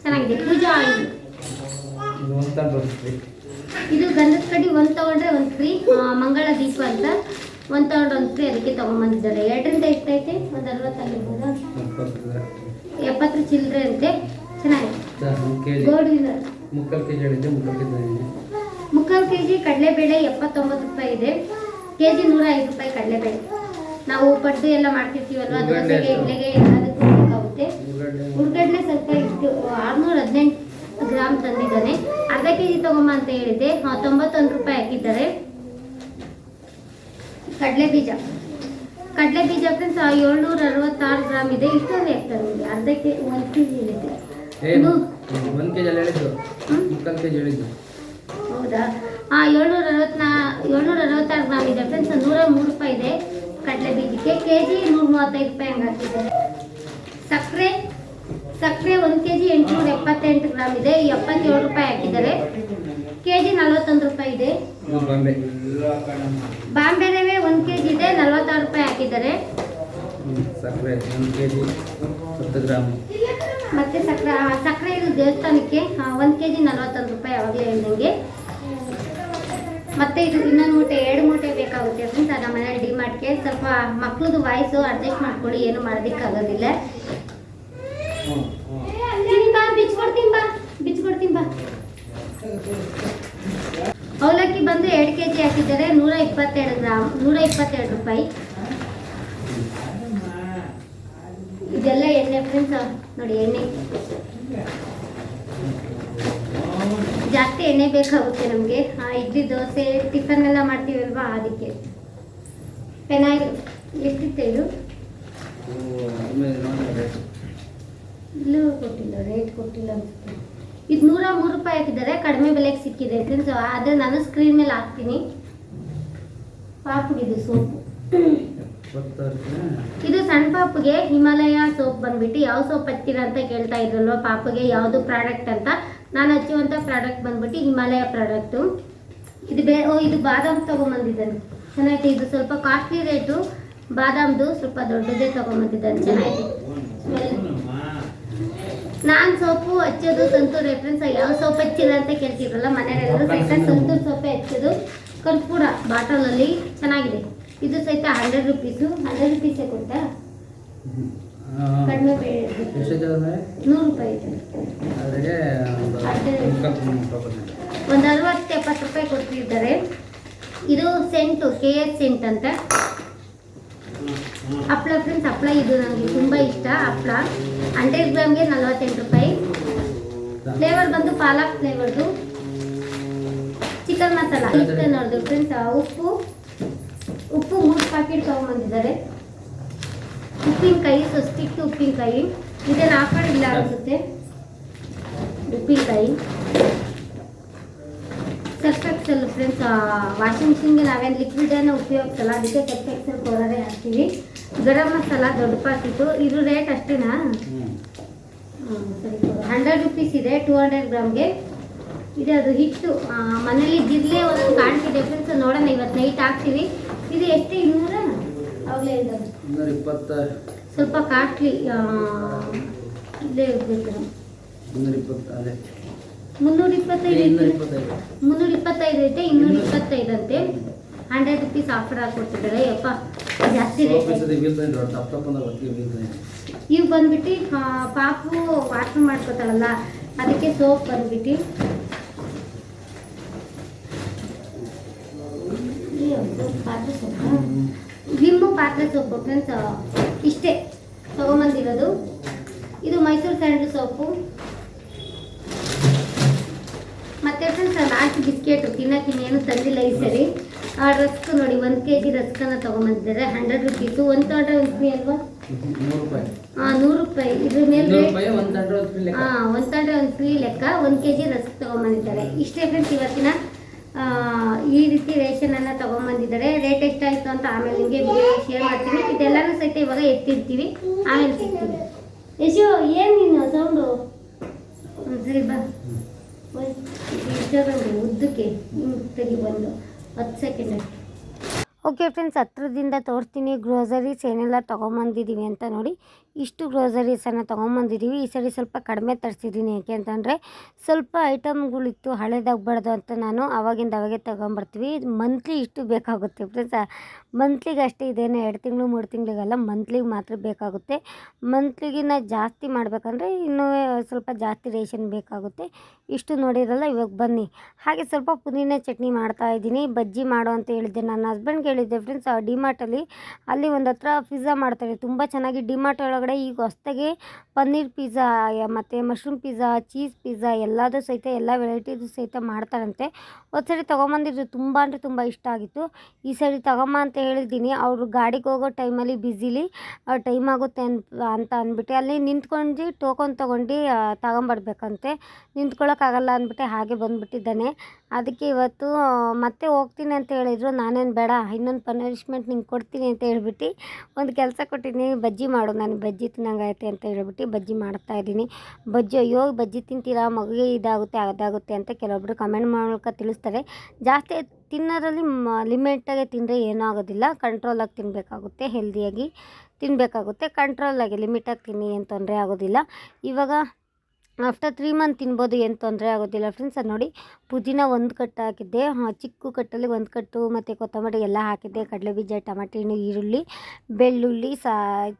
ಚೆನ್ನಾಗಿದೆ. ಪೂಜಾ ಆಯಿಲ್. ಇದು ಗಂಧದ ಕಡ್ಡಿ ಒಂದು ತೊಗೊಂಡ್ರೆ ಒಂದು ಫ್ರೀ ಮಂಗಳ ದೀಪ ಅಂತ. ಒಂದು ತಗೊಂಡ್ರೆ ಒಂದು ಫ್ರೀ ಅದಕ್ಕೆ ತೊಗೊಂಬಂದಿದ್ದಾರೆ. ಎರಡರಿಂದ ಎಷ್ಟೈತೆ ಒಂದು ಅರವತ್ತಾಗಿರ್ಬೋದಾ ಎಪ್ಪತ್ತು ಚಿಲ್ಲರೆ ಅಂತೆ. ಚೆನ್ನಾಗಿದೆ. ಗೋಲ್ಡ್ ವಿನ್ನರ್ ಮುಕ್ಕಲ್ ಕೆ ಜಿ ಹೇಳಿದ್ದೆ ಮುಕ್ಕಾಲು ಕೆ ಜಿ ಮುಕ್ಕಾಲು ಕೆ ಜಿ ಕಡಲೆಬೇಳೆ ಎಪ್ಪತ್ತೊಂಬತ್ತು ರೂಪಾಯಿ ಇದೆ. ಕೆಜಿ ನೂರ ಐದು ರೂಪಾಯಿ ಕಡಲೆಬೇಳೆ. ನಾವು ಪಡ್ಡು ಎಲ್ಲ ಮಾಡ್ತಿರ್ತೀವಲ್ವಾ? ದೋಸೆಗೆ? ಇಡ್ಲಿಗೆ ಎಲ್ಲದಕ್ಕೂ ಬೇಕಾಗುತ್ತೆ. ಉಳ್ಳಾಗಡ್ಡೆ ಸ್ವಲ್ಪ ಇಷ್ಟು ಆರುನೂರ ಹದಿನೆಂಟು ಗ್ರಾಮ್ ತಂದಿದ್ದಾನೆ. ಅರ್ಧ ಕೆಜಿ ತಗೊಂಬ ಅಂತ ಹೇಳಿದ್ದೆ. ತೊಂಬತ್ತೊಂದು ರೂಪಾಯಿ ಹಾಕಿದ್ದಾರೆ. ಕಡಲೆ ಬೀಜ. ಕಡಲೆ ಬೀಜ ಫ್ರೆಂಡ್ಸ್ ಏಳ್ನೂರ ಅರವತ್ತಾರು ಗ್ರಾಮ್ ಇದೆ. ಇಷ್ಟೊಂದು ಹಾಕ್ತಾರೆ ನೋಡಿ ಅರ್ಧ ಕೆ ಒಂದು ಕೆಜಿ ಕೆ ಜಿ ಹೇಳಿದ್ದು ಹ್ಮ್? ಮುಕ್ಕಾಲು ಕೆ ಜಿ ಹೇಳಿದ್ದು. ಹೌದಾ? ಏಳ್ನೂರ ಅರವತ್ನಾ ಏಳ್ನೂರ ಅರವತ್ತಾರು ಗ್ರಾಮ್ ಇದೆ ಫ್ರೆಂಡ್ಸ್ ನೂರ ಮೂರು ರೂಪಾಯಿ ಇದೆ. ಕಡಲೆ ಬೀಜಕ್ಕೆ ಕೆ ಜಿ ನೂರ ಮೂವತ್ತೈದು ರೂಪಾಯಿ ಹಂಗೆ ಹಾಕಿದ್ದಾರೆ ಸಕ್ಕರೆ ಸಕ್ಕರೆ ಒಂದು ಕೆ ಜಿ ಎಂಟುನೂರ ಎಪ್ಪತ್ತೆಂಟು ಗ್ರಾಮ್ ಇದೆ. ಎಪ್ಪತ್ತೇಳು ರೂಪಾಯಿ ಹಾಕಿದ್ದಾರೆ. ಕೆ ಜಿ ನಲವತ್ತೊಂದು ರೂಪಾಯಿ ಇದೆ. ಬಾಂಬೆ ರವೆ ಒಂದು ಕೆ ಜಿ ಇದೆ. ನಲ್ವತ್ತಾರು ರೂಪಾಯಿ ಹಾಕಿದ್ದಾರೆ. ಸಕ್ಕರೆ ಒಂದು ಕೆ ಜಿ ಹತ್ತು ಗ್ರಾಮ್ ಮತ್ತೆ ಸಕ್ಕರೆ ಸಕ್ಕರೆ ಇದು ದೇವಸ್ಥಾನಕ್ಕೆ ಒಂದು ಕೆ ಜಿ ನಲವತ್ತೊಂದು ರೂಪಾಯಿ ಯಾವಾಗಲೇ ಹೇಳ್ದಂಗೆ. ಮತ್ತೆ ಇದು ಇನ್ನೊಂದು ಮೂಟೆ, ಎರಡು ಮೂಟೆ ಬೇಕಾಗುತ್ತೆ ಫ್ರೆಂಡ್ಸ್ ನಮ್ಮ ಮನೇಲಿ ಡಿಮಾರ್ಟ್ಗೆ ಸ್ವಲ್ಪ ಮಕ್ಳದ್ದು ವಾಯ್ಸು ಅಡ್ಜಸ್ಟ್ ಮಾಡ್ಕೊಳ್ಳಿ, ಏನು ಮಾಡೋದಕ್ಕಾಗೋದಿಲ್ಲ. ಬಾ ಬಾ ಬಾ. ಅವಲಕ್ಕಿ ಬಂದು ಎರಡು ಕೆ ಜಿ ಹಾಕಿದ್ದಾರೆ, ನೂರ ಇಪ್ಪತ್ತೆರಡು ಗ್ರಾಮ್, ನೂರ ಇಪ್ಪತ್ತೆರಡು ರೂಪಾಯಿ. ಇದೆಲ್ಲ ಎಣ್ಣೆ ಫ್ರೆಂಡ್ಸ್ ನೋಡಿ ಎಣ್ಣೆ. ಜಾಸ್ತಿ ಎಣ್ಣೆ ಬೇಕಾಗುತ್ತೆ ನಮಗೆ. ಇಡ್ಲಿ, ದೋಸೆ, ಟಿಫನ್ ಎಲ್ಲ ಮಾಡ್ತೀವಲ್ವಾ ಅದಕ್ಕೆ? ಪೆನಾಯಿಲ್ ಎಷ್ಟಿತ್ತು ಇದು ಇಲ್ಲೂ ಕೊಟ್ಟಿಲ್ಲ, ರೇಟ್ ಕೊಟ್ಟಿಲ್ಲ ಅನ್ಸುತ್ತೆ. ಇದು ನೂರ ಮೂರು ರೂಪಾಯಿ ಹಾಕಿದ್ದಾರೆ, ಕಡಿಮೆ ಬೆಲೆಗೆ ಸಿಕ್ಕಿದೆ ಫ್ರೆಂಡ್ಸ್ ಆದರೆ ನಾನು ಸ್ಕ್ರೀನ್ ಮೇಲೆ ಹಾಕ್ತೀನಿ. ಪಾಪುಗಿದು ಸೋಪು. ಇದು ಸಣ್ಣ ಪಾಪುಗೆ ಹಿಮಾಲಯ ಸೋಪ್ ಬಂದ್ಬಿಟ್ಟು ಯಾವ ಸೋಪ್ ಹಚ್ತೀರ ಅಂತ ಕೇಳ್ತಾ ಇದ್ರಲ್ವ ಪಾಪುಗೆ? ಯಾವುದು ಪ್ರಾಡಕ್ಟ್ ಅಂತ? ನಾನು ಹಚ್ಚುವಂಥ ಪ್ರಾಡಕ್ಟ್ ಬಂದ್ಬಿಟ್ಟು ಹಿಮಾಲಯ ಪ್ರಾಡಕ್ಟು ಇದು ಬೇ ಓ, ಇದು ಬಾದಾಮ್ ತೊಗೊಂಬಂದಿದ್ದಾನೆ. ಚೆನ್ನಾಗಿದೆ ಇದು ಸ್ವಲ್ಪ ಕಾಸ್ಟ್ಲಿ ರೇಟು ಬಾದಾಮ್ದು ಸ್ವಲ್ಪ ದೊಡ್ಡದೇ ತೊಗೊಂಬಂದಿದ್ದಾನೆ ಚೆನ್ನಾಗಿದೆ ನಾನು ಸೋಪು ಹಚ್ಚೋದು ಸಂತೂರ್ ರೆಫ್ರೆನ್ಸ್ ಯಾವ ಸೋಪ್ ಹಚ್ಚಿಲ್ಲ ಅಂತ ಕೇಳ್ತಿದ್ರಲ್ಲ ಮನೆಯಲ್ಲೆಲ್ಲರೂ ಸಹಿತ ಸಂತೂರ್ ಸೋಪೇ ಹಚ್ಚೋದು. ಕರ್ಪೂರ ಬಾಟಲಲ್ಲಿ ಚೆನ್ನಾಗಿದೆ. ಇದು ಸಹಿತ ಹಂಡ್ರೆಡ್ ರುಪೀಸು ಹಂಡ್ರೆಡ್ ರುಪೀಸೇ ಕೊಡ್ತಾ? ಕಡಿಮೆ ನೂರು ರೂಪಾಯಿ ಇದೆ ಒಂದು ಅರವತ್ತು ಎಪ್ಪತ್ತು ರೂಪಾಯಿ ಕೊಡ್ತಿದ್ದಾರೆ. ಇದು ಸೆಂಟು ಕೆ ಎಸ್ ಸೆಂಟ್ ಅಂತ. ಹಪ್ಳ ಫ್ರೆಂಡ್ಸ್ ಹಪ್ಳ ಇದು ನನಗೆ ತುಂಬ ಇಷ್ಟ ಹಪ್ಳ. ಹಂಡ್ರೆಡ್ ಗ್ರಾಮ್ಗೆ ನಲವತ್ತೆಂಟು ರೂಪಾಯಿ. ಫ್ಲೇವರ್ ಬಂದು ಪಾಲಕ್ ಫ್ಲೇವರ್ದು ಚಿಕನ್ ಮಸಾಲ ಚಿಕನ್ ನೋಡಿದ್ರು ಫ್ರೆಂಡ್ಸ್ ಉಪ್ಪು ಉಪ್ಪು ಮೂರು ಪ್ಯಾಕೆಟ್ ತೊಗೊಂಬಂದಿದ್ದಾರೆ ಉಪ್ಪಿನಕಾಯಿ ಸೊಸ್ತಿಟ್ಟು ಉಪ್ಪಿನಕಾಯಿ. ಇದನ್ನು ಹಾಕೊಂಡಿಲ್ಲ ಅನ್ಸುತ್ತೆ. ಉಪ್ಪಿನಕಾಯಿ. ಸರ್ಫ್ ಎಕ್ಸೆಲ್ ಫ್ರೆಂಡ್ಸ್ ವಾಷಿಂಗ್ ಮಿಷಿನ್ಗೆ ನಾವೇನು ಲಿಕ್ವಿಡನ್ನು ಉಪಯೋಗಿಸಲ್ಲ. ಅದಕ್ಕೆ ಸರ್ಫ್ ಎಕ್ಸೆಲ್ ಪೌಡರೇ ಹಾಕ್ತೀವಿ. ಗರಂ ಮಸಾಲ ದೊಡ್ಡ ಪಾಕಿಟ್ಟು ಇದು ರೇಟ್ ಅಷ್ಟೇನಾ? ಸರಿ ಹಂಡ್ರೆಡ್ ರುಪೀಸ್ ಇದೆ ಟೂ ಹಂಡ್ರೆಡ್ ಗ್ರಾಮ್ಗೆ ಇದೆ ಅದು ಹಿಟ್ಟು. ಮನೇಲಿ ಜಿರ್ಲೆ ಒಂದು ಕಾಣ್ತಿದೆ ಫ್ರೆಂಡ್ಸ್ ನೋಡೋಣ. ಇವತ್ತು ನೈಟ್ ಹಾಕ್ತೀವಿ. ಇದು ಎಷ್ಟು ಇನ್ನೂರ? ಅವಾಗಲೇ ಇದ್ದಾವೆ ಇನ್ನೂರ ಇಪ್ಪತ್ತ ಸ್ವಲ್ಪ ಕಾಟ್ಲಿ ಇಲ್ಲೇ ಇರ್ಬೇಕು. ಇನ್ನೂರ ಇಪ್ಪತ್ತು ಅದೇ ಮುನ್ನೂರ ಇಪ್ಪತ್ತೈದು ಇಪ್ಪತ್ತೈದು. ಮುನ್ನೂರ ಇಪ್ಪತ್ತೈದು ಐತೆ ಇನ್ನೂರ ಇಪ್ಪತ್ತೈದಂತೆ. ಹಂಡ್ರೆಡ್ ರುಪೀಸ್ ಆಫರ್ ಹಾಕೊಡ್ತಿದ್ದಾರೆ ಯಪ್ಪ ಜಾಸ್ತಿ ರೇಟ್. ಇವು ಬಂದ್ಬಿಟ್ಟು ಪಾಪು ವಾಟರ್ ಮಾಡ್ಕೋತಾಳಲ್ಲ ಅದಕ್ಕೆ ಸೋಪ್ ಬಂದ್ಬಿಟ್ಟು. ಪಾತ್ರೆ ಸೋಪು ವಿಮ್ಮು ಪಾತ್ರೆ ಸೋಪು ಫ್ರೆಂಡ್ಸ್ ಇಷ್ಟೇ ತಗೊಂಬಂದಿರೋದು. ಇದು ಮೈಸೂರು ಸ್ಯಾಂಡಲ್ ಸೋಪು ಮತ್ತೆ ಫ್ರೆಂಡ್ಸ್ ಲಾಸ್ಟ್ ಬಿಸ್ಕೆಟು ತಿನ್ನಕ್ಕೆ ಏನು ತಂದಿಲ್ಲ ಈ ಸರಿ. ಆ ರಸ್ಕ್ ನೋಡಿ ಒಂದು ಕೆ ಜಿ ರಸ್ಕನ್ನ ತೊಗೊಂಬಂದಿದ್ದಾರೆ. ಹಂಡ್ರೆಡ್ ರುಪೀಸು ಒಂದು ತೊಗೊಂಡ್ರೆ ಒಂದು ಫ್ರೀ ಅಲ್ವಾ? ಹಾಂ ನೂರು ರೂಪಾಯಿ. ಇದ್ರ ಮೇಲೆ ಹಾಂ ಒಂದು ತಂಡ್ರೆ ಒಂದು ಫ್ರೀ ಲೆಕ್ಕ. ಒಂದು ಕೆ ಜಿ ರಸ್ಕ್ ತೊಗೊಂಬಂದಿದ್ದಾರೆ. ಇಷ್ಟೇ ಫ್ರೆಂಡ್ಸ್ ಇವತ್ತಿನ ಈ ರೀತಿ ರೇಷನ್ ರೇಷನನ್ನು ತಗೊಂಡ್ಬಂದಿದ್ದಾರೆ ರೇಟ್ ಎಷ್ಟಾಯಿತು ಅಂತ ಆಮೇಲೆ ನಿಮಗೆ ಶೇರ್ ಮಾಡ್ತೀವಿ ಇದೆಲ್ಲಾನು ಸಹಿತ ಇವಾಗ ಎತ್ತಿರ್ತೀವಿ. ಆಮೇಲೆ ಸಿಗ್ತೀವಿ. ಯಶು, ಏನು ನೀನು ಸೌಂಡು ಸರಿ ಬಾ. ಉದ್ದಕ್ಕೆ ತೆಗಿ ಬಂದು ಹತ್ತು ಸೆಕೆಂಡ್ ಅಷ್ಟು ಓಕೆ ಫ್ರೆಂಡ್ಸ್ ಹತ್ರದಿಂದ ತೋರಿಸ್ತೀನಿ ಗ್ರೋಸರೀಸ್ ಏನೆಲ್ಲ ತೊಗೊಂಬಂದಿದ್ದೀವಿ ಅಂತ ನೋಡಿ. ಇಷ್ಟು ಗ್ರೋಸರೀಸನ್ನು ತೊಗೊಂಬಂದಿದ್ದೀವಿ ಈ ಸರಿ ಸ್ವಲ್ಪ ಕಡಿಮೆ ತರಿಸಿದ್ದೀನಿ ಯಾಕೆ ಅಂತಂದರೆ ಸ್ವಲ್ಪ ಐಟಮ್ಗಳಿತ್ತು ಹಳೇದಾಗಬಾರ್ದು ಅಂತ ನಾನು ಆವಾಗಿಂದ ಅವಾಗೆ ತೊಗೊಂಬರ್ತೀವಿ. ಮಂತ್ಲಿ ಇಷ್ಟು ಬೇಕಾಗುತ್ತೆ. ಫ್ರೆಂಡ್ಸ್ ಮಂತ್ಲಿಗೆ ಅಷ್ಟೇ ಇದೇನೇ ಎರಡು ತಿಂಗಳು, ಮೂರು ತಿಂಗಳಿಗೆಲ್ಲ, ಮಂತ್ಲಿಗೆ ಮಾತ್ರ ಬೇಕಾಗುತ್ತೆ. ಮಂತ್ಲಿಗಿನ್ನ ಜಾಸ್ತಿ ಮಾಡಬೇಕಂದ್ರೆ ಇನ್ನೂ ಸ್ವಲ್ಪ ಜಾಸ್ತಿ ರೇಷನ್ ಬೇಕಾಗುತ್ತೆ. ಇಷ್ಟು ನೋಡಿರಲ್ಲ, ಇವಾಗ ಬನ್ನಿ. ಹಾಗೆ ಸ್ವಲ್ಪ ಪುದೀನ ಚಟ್ನಿ ಮಾಡ್ತಾ ಇದ್ದೀನಿ. ಬಜ್ಜಿ ಮಾಡು ಅಂತ ಹೇಳಿದ್ದೆ. ನನ್ನ ಹಸ್ಬೆಂಡ್ಗೆ ಹೇಳಿದ್ದೆ ಫ್ರೆಂಡ್ಸ್ ಡಿಮಾರ್ಟಲ್ಲಿ ಅಲ್ಲಿ ಒಂದು ಹತ್ರ ಪಿಜ್ಜಾ ಮಾಡ್ತಾರೆ. ತುಂಬ ಚೆನ್ನಾಗಿ ಡಿಮಾರ್ಟ್ ಒಳಗಡೆ ಈಗ ಹೊಸ್ದಾಗೆ ಪನ್ನೀರ್ ಪಿಜ್ಜಾ ಮತ್ತು ಮಶ್ರೂಮ್ ಪಿಜ್ಜಾ ಚೀಸ್ ಪಿಜ್ಜಾ ಎಲ್ಲದೂ ಸಹಿತ, ಎಲ್ಲ ವೆರೈಟಿದು ಸಹಿತ ಮಾಡ್ತಾರಂತೆ. ಒಂದು ಸರಿ ತೊಗೊಂಬಂದಿದ್ದು ತುಂಬ ಅಂದರೆ ತುಂಬ ಇಷ್ಟ ಆಗಿತ್ತು. ಈ ಸರಿ ತಗೊಂಬ ಅಂತ ಹೇಳಿದ್ದೀನಿ. ಅವರು ಗಾಡಿಗೆ ಹೋಗೋ ಟೈಮಲ್ಲಿ ಬ್ಯುಸಿಲಿ ಟೈಮ್ ಆಗುತ್ತೆ ಅಂತ ಅಂತ ಅಂದ್ಬಿಟ್ಟು ಅಲ್ಲಿ ನಿಂತ್ಕೊಂಡು ಟೋಕನ್ ತೊಗೊಂಡು ತಗೊಂಬರ್ಬೇಕಂತೆ. ನಿಂತ್ಕೊಳ್ಳೋಕ್ಕಾಗಲ್ಲ ಅಂದ್ಬಿಟ್ಟು ಹಾಗೆ ಬಂದುಬಿಟ್ಟಿದ್ದಾನೆ. ಅದಕ್ಕೆ ಇವತ್ತು ಮತ್ತೆ ಹೋಗ್ತೀನಿ ಅಂತ ಹೇಳಿದರು. ನಾನೇನು ಬೇಡ, ಇನ್ನೊಂದು ಪನಿಷ್ಮೆಂಟ್ ನಿಂಗೆ ಕೊಡ್ತೀನಿ ಅಂತ ಹೇಳ್ಬಿಟ್ಟು ಒಂದು ಕೆಲಸ ಕೊಟ್ಟಿದ್ದೀನಿ. ಬಜ್ಜಿ ಮಾಡು, ನಾನು ಬಜ್ಜಿ ತಿನ್ನಂಗಾಯ್ತೆ ಅಂತ ಹೇಳ್ಬಿಟ್ಟು ಬಜ್ಜಿ ಮಾಡ್ತಾ ಇದ್ದೀನಿ. ಬಜ್ಜಿ, ಅಯ್ಯೋ, ಬಜ್ಜಿ ತಿಂತೀರಾ? ಮಗುಗೆ ಇದಾಗುತ್ತೆ, ಅದಾಗುತ್ತೆ ಅಂತ ಕೆಲವೊಬ್ಬರು ಕಮೆಂಟ್ ಮೂಲಕ ತಿಳಿಸ್ತಾರೆ. ಜಾಸ್ತಿ ತಿನ್ನೋದ್ರಲ್ಲಿ ಲಿಮಿಟಾಗೆ ತಿಂದರೆ ಏನೂ ಆಗೋದಿಲ್ಲ ಕಂಟ್ರೋಲಾಗಿ ತಿನ್ನಬೇಕಾಗುತ್ತೆ ಹೆಲ್ದಿಯಾಗಿ ತಿನ್ನಬೇಕಾಗುತ್ತೆ ಕಂಟ್ರೋಲಾಗಿ ಲಿಮಿಟಾಗಿ ತಿನ್ನಿ ಏನು ತೊಂದರೆ ಆಗೋದಿಲ್ಲ. ಇವಾಗ ಆಫ್ಟರ್ ತ್ರೀ ಮಂತ್ ತಿನ್ಬೋದು, ಏನು ತೊಂದರೆ ಆಗೋದಿಲ್ಲ ಫ್ರೆಂಡ್ಸ್ ಅದು ನೋಡಿ, ಪುದೀನ ಒಂದು ಕಟ್ಟು ಹಾಕಿದ್ದೆ. ಚಿಕ್ಕ ಕಟ್ಟಲ್ಲಿ ಒಂದು ಕಟ್ಟು, ಮತ್ತು ಕೊತ್ತಂಬರಿ ಎಲ್ಲ ಹಾಕಿದ್ದೆ. ಕಡಲೆಬೀಜ, ಟಮಾಟೆ ಹಣ್ಣು ಈರುಳ್ಳಿ, ಬೆಳ್ಳುಳ್ಳಿ, ಸಾ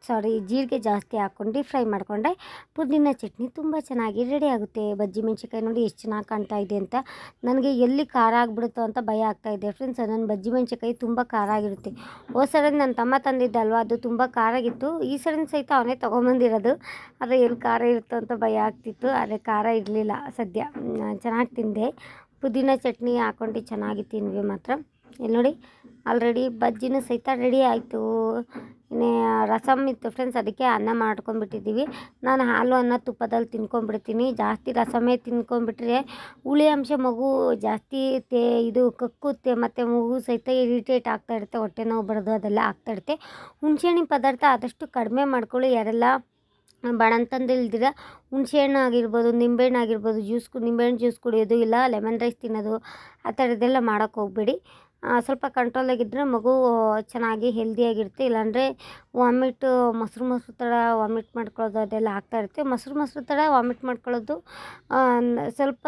ಸಾರಿ ಜೀರಿಗೆ ಜಾಸ್ತಿ ಹಾಕ್ಕೊಂಡು ಫ್ರೈ ಮಾಡಿಕೊಂಡೆ. ಪುದೀನ ಚಟ್ನಿ ತುಂಬ ಚೆನ್ನಾಗಿ ರೆಡಿ ಆಗುತ್ತೆ. ಬಜ್ಜಿ ಮೆಣಸಿನ್ಕಾಯಿ ನೋಡಿ ಎಷ್ಟು ಚೆನ್ನಾಗಿ ಕಾಣ್ತಾ ಇದೆ ಅಂತ. ನನಗೆ ಎಲ್ಲಿ ಖಾರ ಆಗಿಬಿಡುತ್ತೋ ಅಂತ ಭಯ ಆಗ್ತಾ ಇದೆ ಫ್ರೆಂಡ್ಸ್ ನನ್ನ ಬಜ್ಜಿ ಮೆಣಸಿನ್ಕಾಯಿ ತುಂಬ ಖಾರ ಆಗಿರುತ್ತೆ. ಓ ಸರಿ ನನ್ನ ತಮ್ಮ ತಂದಿದ್ದಲ್ವ ಅದು ತುಂಬ ಖಾರ ಆಗಿತ್ತು. ಈ ಸಡನ್ ಸಹಿತ ಅವನೇ ತೊಗೊಂಬಂದಿರೋದು. ಆದರೆ ಎಲ್ಲಿ ಖಾರ ಇರುತ್ತೋ ಅಂತ ಭಯ ಆಗ್ತಿತ್ತು. ಆದರೆ ಖಾರ ಇರಲಿಲ್ಲ ಸದ್ಯ. ಚೆನ್ನಾಗಿ ತಿಂದೆ. ಪುದೀನ ಚಟ್ನಿ ಹಾಕ್ಕೊಂಡು ಚೆನ್ನಾಗಿ ತಿಂದ್ವಿ ಮಾತ್ರ. ಇಲ್ಲಿ ನೋಡಿ ಆಲ್ರೆಡಿ ಬಜ್ಜಿನೂ ಸಹಿತ ರೆಡಿ ಆಯಿತು. ಇನ್ನೇ ರಸಮ್ ಇತ್ತು ಫ್ರೆಂಡ್ಸ್ ಅದಕ್ಕೆ ಅನ್ನ ಮಾಡ್ಕೊಂಡ್ಬಿಟ್ಟಿದ್ದೀವಿ. ನಾನು ಹಾಲು, ಅನ್ನ ತುಪ್ಪದಲ್ಲಿ ತಿನ್ಕೊಂಡ್ಬಿಡ್ತೀನಿ. ಜಾಸ್ತಿ ರಸಮೇ ತಿನ್ಕೊಂಡ್ಬಿಟ್ರೆ ಹುಳಿ ಅಂಶ ಮಗು ಜಾಸ್ತಿ ತೇ, ಇದು ಕಕ್ಕುತ್ತೆ, ಮತ್ತು ಮಗು ಸಹಿತ ಇರಿಟೇಟ್ ಆಗ್ತಾ ಇರುತ್ತೆ. ಹೊಟ್ಟೆ ನೋವು ಬರೋದು ಅದೆಲ್ಲ ಆಗ್ತಾ ಇರುತ್ತೆ. ಹುಣ್ಸೆಹಣ್ಣಿನ ಪದಾರ್ಥ ಆದಷ್ಟು ಕಡಿಮೆ ಮಾಡ್ಕೊಳ್ಳಿ. ಯಾರೆಲ್ಲ ಬಾಣಂತಂದು ಇಲ್ದಿರ ಹುಣ್ಸೆಹಣ್ಣು ಆಗಿರ್ಬೋದು ನಿಂಬೆಹಣ್ಣು ಆಗಿರ್ಬೋದು ಜ್ಯೂಸ್ ಕು, ನಿಂಬೆಹಣ್ಣು ಜ್ಯೂಸ್ ಕುಡಿಯೋದು ಇಲ್ಲ, ಲೆಮನ್ ರೈಸ್ ತಿನ್ನೋದು, ಆ ಥರದ್ದೆಲ್ಲ ಮಾಡೋಕ್ಕೆ ಹೋಗಬೇಡಿ. ಸ್ವಲ್ಪ ಕಂಟ್ರೋಲಾಗಿದ್ದರೆ ಮಗು ಚೆನ್ನಾಗಿ ಹೆಲ್ದಿಯಾಗಿರುತ್ತೆ ಇಲ್ಲಾಂದರೆ ವಾಮಿಟ್ ಮೊಸರು ಮೊಸರು ಥರ ವಾಮಿಟ್ ಮಾಡ್ಕೊಳ್ಳೋದು ಅದೆಲ್ಲ ಆಗ್ತಾ ಇರುತ್ತೆ. ಮೊಸರು ಮೊಸರು ಥರ ವಾಮಿಟ್ ಮಾಡ್ಕೊಳ್ಳೋದು ಸ್ವಲ್ಪ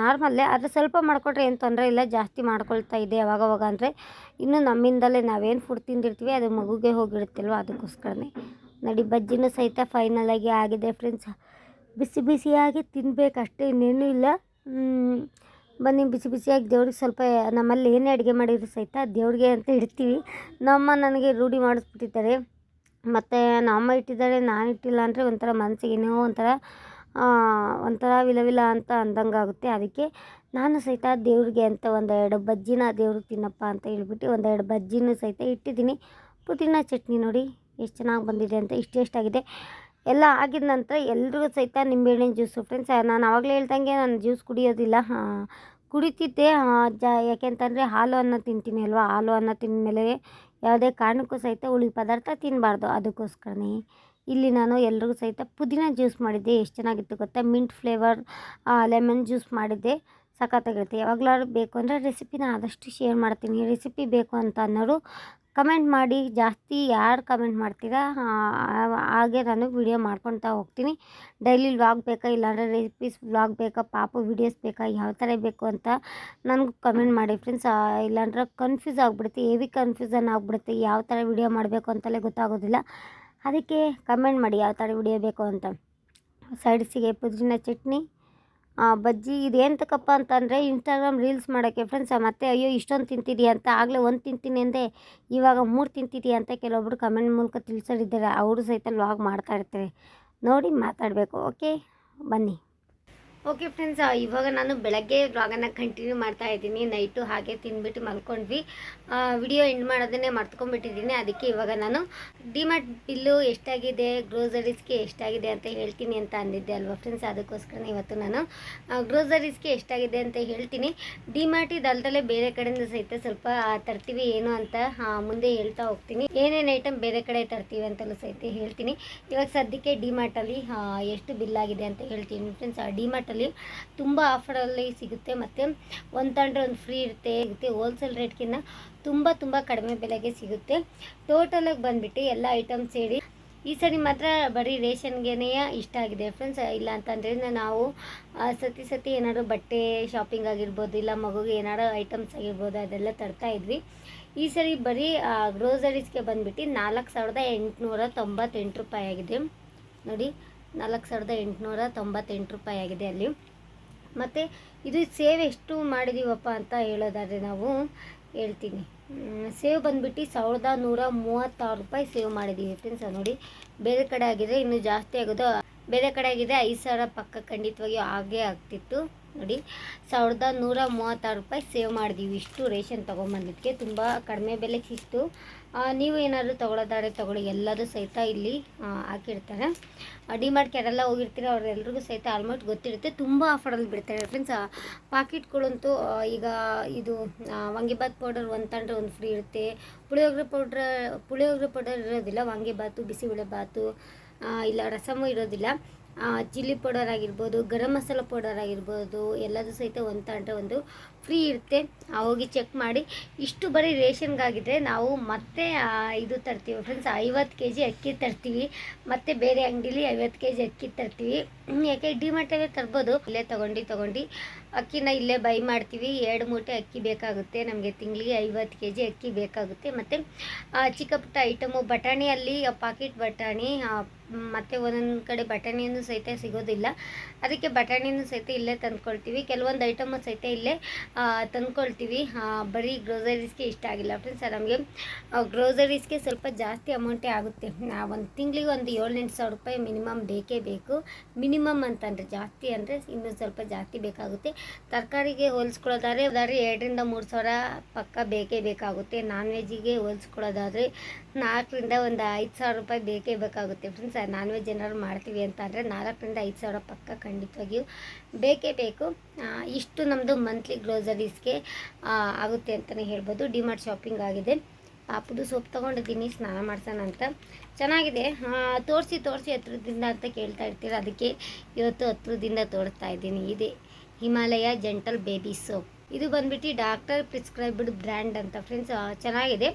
ನಾರ್ಮಲ್ಲೇ ಆದರೆ ಸ್ವಲ್ಪ ಮಾಡಿಕೊಟ್ರೆ ಏನು ತೊಂದರೆ ಇಲ್ಲ, ಜಾಸ್ತಿ ಮಾಡ್ಕೊಳ್ತಾ ಇದೆ ಯಾವಾಗವಾಗ ಅಂದರೆ, ಇನ್ನು ನಮ್ಮಿಂದಲೇ ನಾವೇನು ಫುಡ್ ತಿಂದಿರ್ತೀವಿ, ಅದು ಮಗುಗೆ ಹೋಗಿರುತ್ತಲ್ವ, ಅದಕ್ಕೋಸ್ಕರನೇ. ನೋಡಿ ಬಜ್ಜಿನೂ ಸಹಿತ ಫೈನಲಾಗಿ ಆಗಿದೆ ಫ್ರೆಂಡ್ಸ್ ಬಿಸಿ ಬಿಸಿಯಾಗಿ ತಿನ್ನಬೇಕಷ್ಟೇ ಇನ್ನೇನೂ ಇಲ್ಲ. ಬನ್ನಿ ಬಿಸಿ ಬಿಸಿಯಾಗಿ ದೇವ್ರಿಗೆ ಸ್ವಲ್ಪ ನಮ್ಮಲ್ಲಿ ಏನೇ ಅಡುಗೆ ಮಾಡಿದ್ರು ಸಹಿತ ದೇವ್ರಿಗೆ ಅಂತ ಇಡ್ತೀವಿ. ನಮ್ಮ ನನಗೆ ರೂಢಿ ಮಾಡಿಸ್ಬಿಟ್ಟಿದ್ದಾರೆ. ಮತ್ತು ನಮ್ಮ ಇಟ್ಟಿದ್ದಾರೆ, ನಾನು ಇಟ್ಟಿಲ್ಲ ಅಂದರೆ ಒಂಥರ ಮನಸ್ಸಿಗೆ ಏನೋ ಒಂಥರ ಒಂಥರ ವಿಲ ವಿಲ ಅಂತ ಅಂದಂಗೆ ಆಗುತ್ತೆ ಅದಕ್ಕೆ ನಾನು ಸಹಿತ ದೇವ್ರಿಗೆ ಅಂತ ಒಂದೆರಡು ಬಜ್ಜಿನ ದೇವ್ರಿಗೆ ತಿನ್ನಪ್ಪ ಅಂತ ಹೇಳ್ಬಿಟ್ಟು ಒಂದೆರಡು ಬಜ್ಜಿನೂ ಸಹಿತ ಇಟ್ಟಿದ್ದೀನಿ. ಪುದೀನ ಚಟ್ನಿ ನೋಡಿ. ಎಷ್ಟು ಚೆನ್ನಾಗಿ ಬಂದಿದೆ ಅಂತ ಇಷ್ಟು ಎಷ್ಟಾಗಿದೆ. ಎಲ್ಲ ಆಗಿದ ನಂತರ ಎಲ್ರಿಗೂ ಸಹಿತ ನಿಂಬೆಹಣ್ಣಿನ ಜ್ಯೂಸು ಫ್ರೆಂಡ್ಸ್ ನಾನು ಆವಾಗಲೇ ಹೇಳ್ದಂಗೆ ನಾನು ಜ್ಯೂಸ್ ಕುಡಿಯೋದಿಲ್ಲ. ಕುಡಿತಿದ್ದೆ ಜ ಯಾಕೆಂತಂದರೆ ಹಾಲು ಅನ್ನ ತಿಂತೀನಿ ಅಲ್ವಾ? ಹಾಲು ಅನ್ನ ತಿಂದಮೇಲೆ ಯಾವುದೇ ಕಾರಣಕ್ಕೂ ಸಹಿತ ಹುಳಿ ಪದಾರ್ಥ ತಿನ್ನಬಾರ್ದು ಅದಕ್ಕೋಸ್ಕರನೇ ಇಲ್ಲಿ ನಾನು ಎಲ್ರಿಗೂ ಸಹಿತ ಪುದೀನ ಜ್ಯೂಸ್ ಮಾಡಿದ್ದೆ. ಎಷ್ಟು ಚೆನ್ನಾಗಿತ್ತು ಗೊತ್ತಾ? ಮಿಂಟ್ ಫ್ಲೇವರ್ ಲೆಮನ್ ಜ್ಯೂಸ್ ಮಾಡಿದ್ದೆ. ಸಖತ್ತಾಗಿರುತ್ತೆ. ಯಾವಾಗಲಾದ್ರು ಬೇಕು ಅಂದರೆ ರೆಸಿಪಿನ ಆದಷ್ಟು ಶೇರ್ ಮಾಡ್ತೀನಿ. ರೆಸಿಪಿ ಬೇಕು ಅಂತ ಅನ್ನೋರು ಕಮೆಂಟ್ ಮಾಡಿ, ಜಾಸ್ತಿ ಯಾರು ಕಮೆಂಟ್ ಮಾಡ್ತೀರಾ ಹಾಗೆ ನಾನು ವಿಡಿಯೋ ಮಾಡ್ಕೊತಾ ಹೋಗ್ತೀನಿ. ಡೈಲಿ ವ್ಲಾಗ್ ಬೇಕಾ, ಇಲ್ಲಾಂದರೆ ರೆಸಿಪೀಸ್ ವ್ಲಾಗ್ ಬೇಕಾ, ಪಾಪು ವಿಡಿಯೋಸ್ ಬೇಕಾ, ಯಾವ ಥರ ಬೇಕು ಅಂತ ನನಗೂ ಕಮೆಂಟ್ ಮಾಡಿ ಫ್ರೆಂಡ್ಸ್ ಇಲ್ಲಾಂದ್ರೆ ಕನ್ಫ್ಯೂಸ್ ಆಗಿಬಿಡುತ್ತೆ ಹೆವಿ ಕನ್ಫ್ಯೂಸನ್ ಆಗಿಬಿಡುತ್ತೆ, ಯಾವ ಥರ ವಿಡಿಯೋ ಮಾಡಬೇಕು ಅಂತಲೇ ಗೊತ್ತಾಗೋದಿಲ್ಲ. ಅದಕ್ಕೆ ಕಮೆಂಟ್ ಮಾಡಿ, ಯಾವ ಥರ ವಿಡಿಯೋ ಬೇಕು ಅಂತ. ಸೈಡ್ಸಿಗೆ ಪುದೀನ ಚಟ್ನಿ ಆ, ಇದು ಎಂತಕ್ಕಪ್ಪ ಅಂತಂದರೆ ಇನ್ಸ್ಟಾಗ್ರಾಮ್ ರೀಲ್ಸ್ ಮಾಡೋಕ್ಕೆ ಫ್ರೆಂಡ್ಸ್ ಮತ್ತೆ ಅಯ್ಯೋ ಇಷ್ಟೊಂದು ತಿಂತಿದೀಯ ಅಂತ ಆಗಲೇ ಒಂದು ತಿಂತೀನಿ ಅಂದೆ ಇವಾಗ ಮೂರು ತಿಂತಿದೀಯ ಅಂತ ಕೆಲವೊಬ್ರು ಕಮೆಂಟ್ ಮೂಲಕ ತಿಳಿಸೋರಿದ್ದಾರೆ ಅವರು ಸಹಿತ ಲಾಗ್ ಮಾಡ್ತಾ ಇರ್ತಾರೆ. ನೋಡಿ ಮಾತಾಡಬೇಕು ಓಕೆ ಬನ್ನಿ. ಓಕೆ ಫ್ರೆಂಡ್ಸ್ ಇವಾಗ ನಾನು ಬೆಳಗ್ಗೆ ವ್ಲಾಗನ್ನು ಕಂಟಿನ್ಯೂ ಮಾಡ್ತಾ ಇದ್ದೀನಿ. ನೈಟು ಹಾಗೆ ತಿಂದ್ಬಿಟ್ಟು ಮಲ್ಕೊಂಡ್ವಿ. Video end ಮಾಡೋದನ್ನೇ ಮರ್ತ್ಕೊಂಡ್ಬಿಟ್ಟಿದ್ದೀನಿ. ಅದಕ್ಕೆ ಇವಾಗ ನಾನು ಡಿಮಾರ್ಟ್ ಬಿಲ್ಲು ಎಷ್ಟಾಗಿದೆ ಗ್ರೋಸರೀಸ್ಗೆ ಎಷ್ಟಾಗಿದೆ ಅಂತ ಹೇಳ್ತೀನಿ ಅಂತ ಅಂದಿದ್ದೆ ಅಲ್ವಾ ಫ್ರೆಂಡ್ಸ್ ಅದಕ್ಕೋಸ್ಕರ ಇವತ್ತು ನಾನು ಗ್ರೋಸರೀಸ್ಗೆ ಎಷ್ಟಾಗಿದೆ ಅಂತ ಹೇಳ್ತೀನಿ. ಡಿಮಾರ್ಟ್ ಇದಲ್ದಲ್ಲೇ ಬೇರೆ ಕಡೆಯಿಂದ ಸಹಿತ ಸ್ವಲ್ಪ ತರ್ತೀವಿ ಏನು ಅಂತ ಮುಂದೆ ಹೇಳ್ತಾ ಹೋಗ್ತೀನಿ. ಏನೇನು ಐಟಮ್ ಬೇರೆ ಕಡೆ ತರ್ತೀವಿ ಅಂತಲೂ ಸಹಿತ ಹೇಳ್ತೀನಿ. ಇವಾಗ ಸದ್ಯಕ್ಕೆ ಡಿಮಾರ್ಟಲ್ಲಿ ಎಷ್ಟು ಬಿಲ್ ಆಗಿದೆ ಅಂತ ಹೇಳ್ತೀನಿ. ಫ್ರೆಂಡ್ಸ್ ಡಿಮಾರ್ಟಲ್ಲಿ ತುಂಬ ಆಫರಲ್ಲಿ ಸಿಗುತ್ತೆ ಮತ್ತು ಒಂದು ತಂಡ್ರೆ ಒಂದು ಫ್ರೀ ಇರುತ್ತೆ ಇರುತ್ತೆ ಹೋಲ್ಸೇಲ್ ರೇಟ್ಗಿನ್ನ ತುಂಬ ತುಂಬ ಕಡಿಮೆ ಬೆಲೆಗೆ ಸಿಗುತ್ತೆ. ಟೋಟಲಾಗಿ ಬಂದುಬಿಟ್ಟು ಎಲ್ಲ ಐಟಮ್ಸ್ ಹೇಳಿ, ಈ ಸರಿ ಮಾತ್ರ ಬರೀ ರೇಷನ್ಗೆನೇ ಇಷ್ಟ ಆಗಿದೆ. ಫ್ರೆಂಡ್ಸ್ ಇಲ್ಲ ಅಂತಂದ್ರೆ ನಾವು ಸತಿ ಸತಿ ಏನಾದ್ರು ಬಟ್ಟೆ ಶಾಪಿಂಗ್ ಆಗಿರ್ಬೋದು, ಇಲ್ಲ ಮಗುಗೆ ಏನಾರು ಐಟಮ್ಸ್ ಆಗಿರ್ಬೋದು, ಅದೆಲ್ಲ ತರ್ತಾ ಇದ್ವಿ. ಈ ಸರಿ ಬರೀ ಗ್ರೋಸರೀಸ್ಗೆ ಬಂದುಬಿಟ್ಟು ನಾಲ್ಕು ಸಾವಿರದ ಎಂಟುನೂರ ತೊಂಬತ್ತೆಂಟು ರೂಪಾಯಿ ಆಗಿದೆ. ನೋಡಿ ನಾಲ್ಕು ಸಾವಿರದ ಎಂಟುನೂರ ತೊಂಬತ್ತೆಂಟು ರೂಪಾಯಿ ಆಗಿದೆ ಅಲ್ಲಿ. ಮತ್ತು ಇದು ಸೇವ್ ಎಷ್ಟು ಮಾಡಿದೀವಪ್ಪ ಅಂತ ಹೇಳೋದಾದರೆ ನಾವು ಹೇಳ್ತೀನಿ. ಸೇವ್ ಬಂದುಬಿಟ್ಟು ಸಾವಿರದ ನೂರ ಮೂವತ್ತಾರು ರೂಪಾಯಿ ಸೇವ್ ಮಾಡಿದ್ದೀವಿ ಫ್ರೆಂಡ್ಸ್ ನೋಡಿ. ಬೇರೆ ಕಡೆ ಆಗಿದೆ ಇನ್ನೂ ಜಾಸ್ತಿ ಆಗೋದು, ಬೇರೆ ಕಡೆ ಆಗಿದೆ ಐದು ಸಾವಿರ ಪಕ್ಕ ಖಂಡಿತವಾಗಿ ಆಗೇ ಆಗ್ತಿತ್ತು ನೋಡಿ. ಸಾವಿರದ ನೂರ ಮೂವತ್ತಾರು ರೂಪಾಯಿ ಸೇವ್ ಮಾಡಿದ್ದೀವಿ ಇಷ್ಟು ರೇಷನ್ ತೊಗೊಂಬಂದಿದ್ದಕ್ಕೆ ತುಂಬ ಕಡಿಮೆ ಬೆಲೆಗೆ ಸಿಕ್ತು ನೀವು ಏನಾದರೂ ತೊಗೊಳೋದಾದ್ರೆ ತೊಗೊಳ್ಳಿ. ಎಲ್ಲದೂ ಸಹಿತ ಇಲ್ಲಿ ಹಾಕಿರ್ತಾರೆ. ಡಿಮಾರ್ಟ್ ಯಾರೆಲ್ಲ ಹೋಗಿರ್ತೀರ ಅವರೆಲ್ರಿಗೂ ಸಹಿತ ಆಲ್ಮೋಸ್ಟ್ ಗೊತ್ತಿರುತ್ತೆ. ತುಂಬ ಆಫರಲ್ಲಿ ಬಿಡ್ತಾರೆ. ಫ್ರೆಂಡ್ಸ್ ಪಾಕೆಟ್ಗಳಂತೂ ಈಗ ಇದು ವಾಂಗಿಬಾತ್ ಪೌಡರ್ ಒಂದು ತಂಡ್ರೆ ಒಂದು ಫ್ರೀ ಇರುತ್ತೆ. ಪುಳಿಯೋಗರೆ ಪೌಡ್ರ್ ಪುಳಿಯೋಗರೆ ಪೌಡರ್ ಇರೋದಿಲ್ಲ. ವಾಂಗಿಬಾತು ಬಿಸಿಬೇಳೆ ಬಾತು ಆ, ಇಲ್ಲ ರಸಮು ಇರೋದಿಲ್ಲ. ಚಿಲ್ಲಿ ಪೌಡರ್ ಆಗಿರ್ಬೋದು ಗರಂ ಮಸಾಲ ಪೌಡರ್ ಆಗಿರ್ಬೋದು ಎಲ್ಲದೂ ಸಹಿತ ಒಂದು ತಂಡ್ರೆ ಒಂದು ಫ್ರೀ ಇರುತ್ತೆ. ಹೋಗಿ ಚೆಕ್ ಮಾಡಿ. ಇಷ್ಟು ಬರೀ ರೇಷನ್ಗಾಗಿದ್ರೆ ನಾವು ಮತ್ತೆ ಇದು ತರ್ತೀವಿ ಫ್ರೆಂಡ್ಸ್ ಐವತ್ತು ಕೆ ಜಿ ಅಕ್ಕಿ ತರ್ತೀವಿ. ಮತ್ತು ಬೇರೆ ಅಂಗಡೀಲಿ ಐವತ್ತು ಕೆ ಜಿ ಅಕ್ಕಿ ತರ್ತೀವಿ. ಯಾಕೆ ಡಿಮಾರ್ಟಲ್ಲೇ ತರ್ಬೋದು. ಇಲ್ಲೇ ತೊಗೊಂಡು ತೊಗೊಂಡು. ಅಕ್ಕಿನ ಇಲ್ಲೇ ಬೈ ಮಾಡ್ತೀವಿ. ಎರಡು ಮೂಟೆ ಅಕ್ಕಿ ಬೇಕಾಗುತ್ತೆ. ನಮಗೆ ತಿಂಗಳಿಗೆ ಐವತ್ತು ಕೆ ಜಿ ಅಕ್ಕಿ ಬೇಕಾಗುತ್ತೆ. ಮತ್ತು ಚಿಕ್ಕ ಪುಟ್ಟ ಐಟಮು ಬಟಾಣಿಯಲ್ಲಿ ಪಾಕೆಟ್ ಬಟಾಣಿ ಮತ್ತು ಒಂದೊಂದು ಕಡೆ ಬಟಾಣಿಯನ್ನು ಸಹಿತ ಸಿಗೋದಿಲ್ಲ. ಅದಕ್ಕೆ ಬಟಾಣಿನೂ ಸಹಿತ ಇಲ್ಲೇ ತಂದ್ಕೊಳ್ತೀವಿ. ಕೆಲವೊಂದು ಐಟಮು ಸಹಿತ ಇಲ್ಲೇ ತಂದ್ಕೊಳ್ತೀವಿ. ಬರೀ ಗ್ರೋಸರೀಸ್ಗೆ ಇಷ್ಟ ಆಗಿಲ್ಲ. ಫ್ರೆಂಡ್ಸ್ ನಮಗೆ ಗ್ರೋಸರೀಸ್ಗೆ ಸ್ವಲ್ಪ ಜಾಸ್ತಿ ಅಮೌಂಟೇ ಆಗುತ್ತೆ. ಒಂದು ತಿಂಗಳಿಗೆ ಒಂದು ಏಳೆಂಟು ಸಾವಿರ ರೂಪಾಯಿ ಮಿನಿಮಮ್ ಬೇಕೇ ಬೇಕು. ಮಿನಿಮಮ್ ಅಂತಂದರೆ ಜಾಸ್ತಿ ಅಂದರೆ ಇನ್ನೂ ಸ್ವಲ್ಪ ಜಾಸ್ತಿ ಬೇಕಾಗುತ್ತೆ. ತರಕಾರಿಗೆ ಹೋಲಿಸ್ಕೊಳ್ಳೋದಾದ್ರೆ ಎರಡರಿಂದ ಮೂರು ಸಾವಿರ ಪಕ್ಕ ಬೇಕೇ ಬೇಕಾಗುತ್ತೆ. ನಾನ್ ವೆಜ್ಜಿಗೆ ಹೋಲಿಸ್ಕೊಳ್ಳೋದಾದ್ರೆ ನಾಲ್ಕರಿಂದ ಒಂದು ಐದು ಸಾವಿರ ರೂಪಾಯಿ ಬೇಕೇ ಬೇಕಾಗುತ್ತೆ. ಫ್ರೆಂಡ್ಸ್ ನಾನ್ ವೆಜ್ ಏನಾದ್ರು ಮಾಡ್ತೀವಿ ಅಂತ ಅಂದರೆ ನಾಲ್ಕರಿಂದ ಐದು ಸಾವಿರ ಪಕ್ಕ ಖಂಡಿತವಾಗಿಯೂ ಬೇಕೇ ಬೇಕು. ಇಷ್ಟು ನಮ್ಮದು ಮಂತ್ಲಿ ಗ್ರೋಸರೀಸ್ಗೆ ಆಗುತ್ತೆ ಅಂತಲೇ ಹೇಳ್ಬೋದು. ಡಿಮಾರ್ಟ್ ಶಾಪಿಂಗ್ ಆಗಿದೆ. ಪಾಪುದು ಸೋಪ್ ತೊಗೊಂಡಿದ್ದೀನಿ, ಸ್ನಾನ ಮಾಡ್ಸೋಣ ಅಂತ. ಚೆನ್ನಾಗಿದೆ. ತೋರಿಸಿ ತೋರಿಸಿ ಹತ್ರದಿಂದ ಅಂತ ಕೇಳ್ತಾ ಇರ್ತೀರ. ಅದಕ್ಕೆ ಇವತ್ತು ಹತ್ರದಿಂದ ತೋರಿಸ್ತಾ ಇದ್ದೀನಿ. ಇದೆ ಹಿಮಾಲಯ ಜೆಂಟಲ್ ಬೇಬಿ ಸೋಪ್ ಇದು ಬಂದ್ಬಿಟ್ಟು ಡಾಕ್ಟರ್ ಪ್ರಿಸ್ಕ್ರೈಬ್ಡ್ ಬ್ರ್ಯಾಂಡ್ ಅಂತ. ಫ್ರೆಂಡ್ಸ್ ಚೆನ್ನಾಗಿದೆ.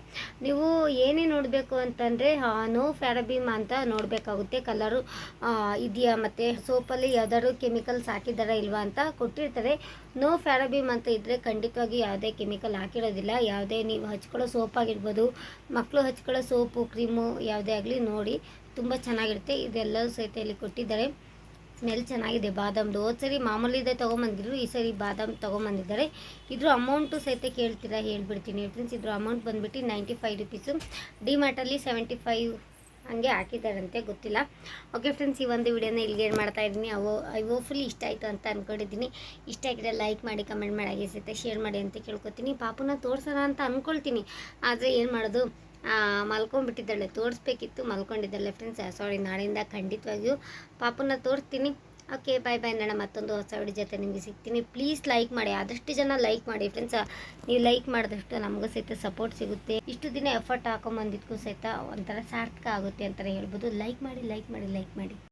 ನೀವು ಏನೇ ನೋಡಬೇಕು ಅಂತಂದರೆ ನೋ ಫ್ಯಾರಬಿಮ್ ಅಂತ ನೋಡಬೇಕಾಗುತ್ತೆ. ಕಲರು ಇದೆಯಾ ಮತ್ತು ಸೋಪಲ್ಲಿ ಯಾವ್ದಾದ್ರು ಕೆಮಿಕಲ್ಸ್ ಹಾಕಿದ್ದಾರಾ ಇಲ್ವಾ ಅಂತ ಕೊಟ್ಟಿರ್ತಾರೆ. ನೋ ಫ್ಯಾರಬಿಮ್ ಅಂತ ಇದ್ದರೆ ಖಂಡಿತವಾಗಿ ಯಾವುದೇ ಕೆಮಿಕಲ್ ಹಾಕಿರೋದಿಲ್ಲ. ಯಾವುದೇ ನೀವು ಹಚ್ಕೊಳ್ಳೋ ಸೋಪ್ ಆಗಿರ್ಬೋದು ಮಕ್ಕಳು ಹಚ್ಕೊಳ್ಳೋ ಸೋಪು ಕ್ರೀಮು ಯಾವುದೇ ಆಗಲಿ ನೋಡಿ, ತುಂಬ ಚೆನ್ನಾಗಿರುತ್ತೆ. ಇದೆಲ್ಲರೂ ಸಹಿತ ಇಲ್ಲಿ ಕೊಟ್ಟಿದ್ದಾರೆ. ಸ್ಮೆಲ್ ಚೆನ್ನಾಗಿದೆ, ಬಾದಾಮ್ದು. ಹೋದ ಸರಿ ಮಾಮೂಲಿದೆ ತೊಗೊಂಬಂದಿದ್ರು, ಈ ಸರಿ ಬಾದಾಮ್ ತೊಗೊಂಬಂದಿದ್ದಾರೆ. ಇದ್ರ ಅಮೌಂಟು ಸಹಿತ ಕೇಳ್ತೀರಾ ಹೇಳ್ಬಿಡ್ತೀನಿ. ಫ್ರೆಂಡ್ಸ್ ಇದ್ರ ಅಮೌಂಟ್ ಬಂದುಬಿಟ್ಟು ನೈಂಟಿ ಫೈವ್ ರುಪೀಸು ಡಿಮಾರ್ಟಲ್ಲಿ ಸೆವೆಂಟಿ ಫೈವ್ ಹಂಗೆ ಹಾಕಿದ್ದಾರಂತೆ, ಗೊತ್ತಿಲ್ಲ. ಓಕೆ ಫ್ರೆಂಡ್ಸ್ ಈ ಒಂದು ವಿಡಿಯೋನ ಇಲ್ಲಿಗೆ ಮಾಡ್ತಾ ಇದ್ದೀನಿ. ಅವು ಐ ಹೋಪ್ಫುಲಿ ಇಷ್ಟ ಆಯಿತು ಅಂತ ಅಂದ್ಕೊಂಡಿದ್ದೀನಿ ಇಷ್ಟ ಆಗಿದ್ರೆ ಲೈಕ್ ಮಾಡಿ ಕಮೆಂಟ್ ಮಾಡಿ, ಹಾಗೆ ಸಹಿತ ಶೇರ್ ಮಾಡಿ ಅಂತ ಕೇಳ್ಕೊತೀನಿ. ಪಾಪನ ತೋರ್ಸೋಣ ಅಂತ ಅಂದ್ಕೊಳ್ತೀನಿ ಆದರೆ ಏನು ಮಾಡೋದು? ಮಲ್ಕೊಂಡ್ಬಿಟ್ಟಿದ್ದಾಳೆ. ತೋರಿಸ್ಬೇಕಿತ್ತು, ಮಲ್ಕೊಂಡಿದ್ದಾಳೆ ಫ್ರೆಂಡ್ಸ್ ಸಾರಿ ನಾಳೆಯಿಂದ ಖಂಡಿತವಾಗಿಯೂ ಪಾಪನ ತೋರಿಸ್ತೀನಿ. ಓಕೆ ಬಾಯ್ ಬಾಯ್ ನೋಡ ಮತ್ತೊಂದು ಹೊಸ ವಿಡಿಯೋ ಜೊತೆ ನಿಮಗೆ ಸಿಗ್ತೀನಿ. ಪ್ಲೀಸ್ ಲೈಕ್ ಮಾಡಿ. ಆದಷ್ಟು ಜನ ಲೈಕ್ ಮಾಡಿ ಫ್ರೆಂಡ್ಸ್ ನೀವು ಲೈಕ್ ಮಾಡಿದಷ್ಟು ನಮಗೂ ಸಹಿತ ಸಪೋರ್ಟ್ ಸಿಗುತ್ತೆ. ಇಷ್ಟು ದಿನ ಎಫರ್ಟ್ ಹಾಕೊಂಬಂದಿದ್ದಕ್ಕೂ ಸಹಿತ ಒಂಥರ ಸಾರ್ಥಕ ಆಗುತ್ತೆ ಅಂತಲೇ ಹೇಳ್ಬೋದು. ಲೈಕ್ ಮಾಡಿ ಲೈಕ್ ಮಾಡಿ ಲೈಕ್ ಮಾಡಿ.